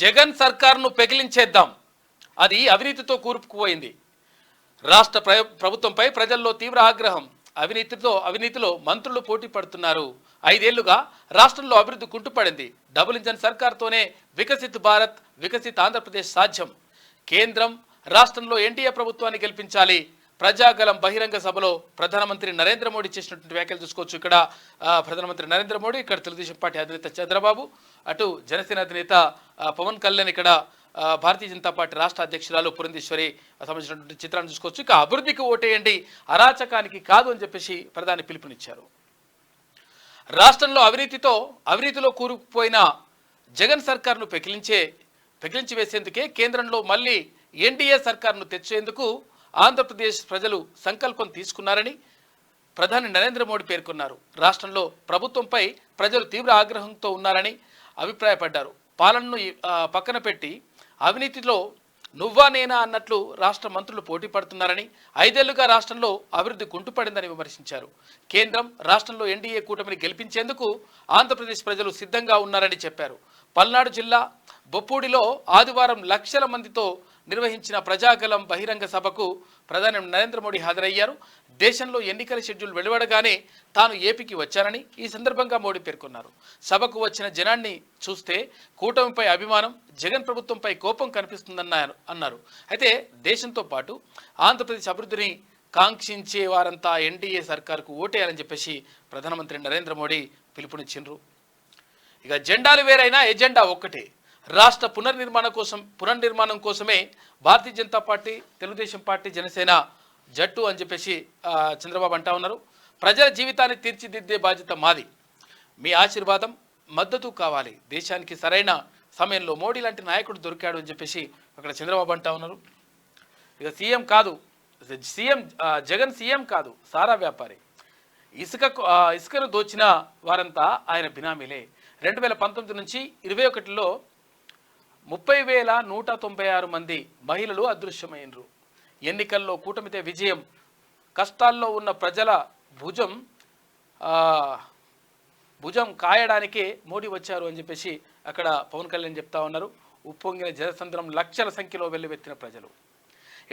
జగన్ సర్కార్ను పెకిలించేద్దాం. అది అవినీతితో కూరుకుపోయింది. రాష్ట్ర ప్రభుత్వంపై ప్రజల్లో తీవ్ర ఆగ్రహం. అవినీతితో అవినీతిలో మంత్రులు పోటీ పడుతున్నారు. ఐదేళ్ళుగా రాష్ట్రంలో అభివృద్ధి కుంటుపడింది. డబుల్ ఇంజన్ సర్కార్తోనే వికసిత్ భారత్ వికసిత్ ఆంధ్రప్రదేశ్ సాధ్యం. కేంద్రం రాష్ట్రంలో ఎన్డీఏ ప్రభుత్వాన్ని గెలిపించాలి. ప్రజాగలం బహిరంగ సభలో ప్రధానమంత్రి నరేంద్ర మోడీ చేసినటువంటి వ్యాఖ్యలు చూసుకోవచ్చు. ఇక్కడ ప్రధానమంత్రి నరేంద్ర మోడీ ఇక్కడ తెలుగుదేశం పార్టీ అధినేత చంద్రబాబు అటు జనసేన అధినేత పవన్ కళ్యాణ్ ఇక్కడ భారతీయ జనతా పార్టీ రాష్ట్ర అధ్యక్షురాలు పురంధేశ్వరి సంబంధించినటువంటి చిత్రాన్ని చూసుకోవచ్చు. ఇక అభివృద్ధికి ఓటేయండి అరాచకానికి కాదు అని చెప్పేసి ప్రధాని పిలుపునిచ్చారు. రాష్ట్రంలో అవినీతితో అవినీతిలో కూరుకుపోయిన జగన్ సర్కార్ను పెకిలించే పెకిలించి వేసేందుకే కేంద్రంలో మళ్ళీ ఎన్డీఏ సర్కార్ను తెచ్చేందుకు ఆంధ్రప్రదేశ్ ప్రజలు సంకల్పం తీసుకున్నారని ప్రధాని నరేంద్ర మోడీ పేర్కొన్నారు. రాష్ట్రంలో ప్రభుత్వంపై ప్రజలు తీవ్ర ఆగ్రహంతో ఉన్నారని అభిప్రాయపడ్డారు. పాలనను పక్కన పెట్టి అవినీతిలో నువ్వా నేనా అన్నట్లు రాష్ట్ర మంత్రులు పోటీ పడుతున్నారని ఐదేళ్ళుగా రాష్ట్రంలో అభివృద్ధి కుంటుపడిందని విమర్శించారు. కేంద్రం రాష్ట్రంలో ఎన్డీఏ కూటమిని గెలిపించేందుకు ఆంధ్రప్రదేశ్ ప్రజలు సిద్ధంగా ఉన్నారని చెప్పారు. పల్నాడు జిల్లా బొప్పూడిలో ఆదివారం లక్షల మందితో నిర్వహించిన ప్రజాగలం బహిరంగ సభకు ప్రధాని నరేంద్ర మోడీ హాజరయ్యారు. దేశంలో ఎన్నికల షెడ్యూల్ వెలువడగానే తాను ఏపీకి వచ్చానని ఈ సందర్భంగా మోడీ పేర్కొన్నారు. సభకు వచ్చిన జనాన్ని చూస్తే కూటమిపై అభిమానం జగన్ ప్రభుత్వంపై కోపం కనిపిస్తుందన్నారు అన్నారు. అయితే దేశంతో పాటు ఆంధ్రప్రదేశ్ అభివృద్ధిని కాంక్షించే వారంతా ఎన్డీఏ సర్కార్కు ఓటేయాలని చెప్పేసి ప్రధానమంత్రి నరేంద్ర మోడీ పిలుపునిచ్చిండ్రు. ఇక జెండాలు వేరైనా ఎజెండా ఒక్కటే. రాష్ట్ర పునర్నిర్మాణం కోసం పునర్నిర్మాణం కోసమే భారతీయ జనతా పార్టీ తెలుగుదేశం పార్టీ జనసేన జట్టు అని చెప్పేసి చంద్రబాబు అంటా ఉన్నారు. ప్రజల జీవితాన్ని తీర్చిదిద్దే బాధ్యత మాది. మీ ఆశీర్వాదం మద్దతు కావాలి. దేశానికి సరైన సమయంలో మోడీ లాంటి నాయకుడు దొరికాడు అని చెప్పేసి అక్కడ చంద్రబాబు అంటా ఉన్నారు. ఇక సీఎం కాదు సీఎం జగన్ సీఎం కాదు సారా వ్యాపారి. ఇసుక ఇసుకను దోచిన వారంతా ఆయన బినామీలే. రెండు వేల పంతొమ్మిది నుంచి ఇరవై ఒకటిలో ముప్పై వేల నూట తొంభై ఆరు మంది మహిళలు అదృశ్యమైనరు ఎన్నికల్లో కూటమితే విజయం కష్టాల్లో ఉన్న ప్రజల భుజం భుజం కాయడానికే మోడీ వచ్చారు అని చెప్పేసి అక్కడ పవన్ కళ్యాణ్ చెప్తా ఉన్నారు. ఉప్పొంగిన జనసంద్రం లక్షల సంఖ్యలో వెల్లువెత్తిన ప్రజలు.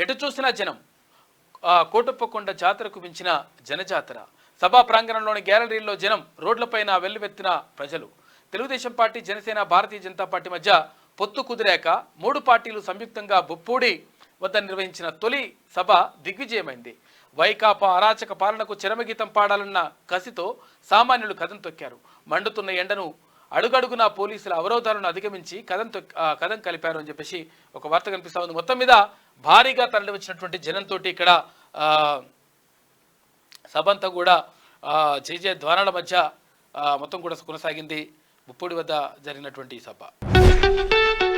ఎటు చూసినా జనం కోటప్పకొండ జాతరకు మించిన జనజాతర. సభా ప్రాంగణంలోని గ్యాలరీల్లో జనం రోడ్లపైన వెల్లువెత్తిన ప్రజలు. తెలుగుదేశం పార్టీ జనసేన భారతీయ జనతా పార్టీ మధ్య పొత్తు కుదిరాక మూడు పార్టీలు సంయుక్తంగా బొప్పూడి వద్ద నిర్వహించిన తొలి సభ దిగ్విజయమైంది. వైకాపా అరాచక పాలనకు చిరమగీతం పాడాలన్న కసితో సామాన్యులు కథం తొక్కారు. మండుతున్న ఎండను అడుగడుగున పోలీసుల అవరోధాలను అధిగమించి కథం తొక్ కథం కలిపారు అని చెప్పేసి ఒక వార్త కనిపిస్తా ఉంది. మొత్తం మీద భారీగా తరలివచ్చినటువంటి జనంతో ఇక్కడ సభంతా సభ అంతా కూడా జేజే ద్వారాల మధ్య మొత్తం కూడా కొనసాగింది. ముప్పుడి వద్ద జరిగినటువంటి ఈ సభ. thank you.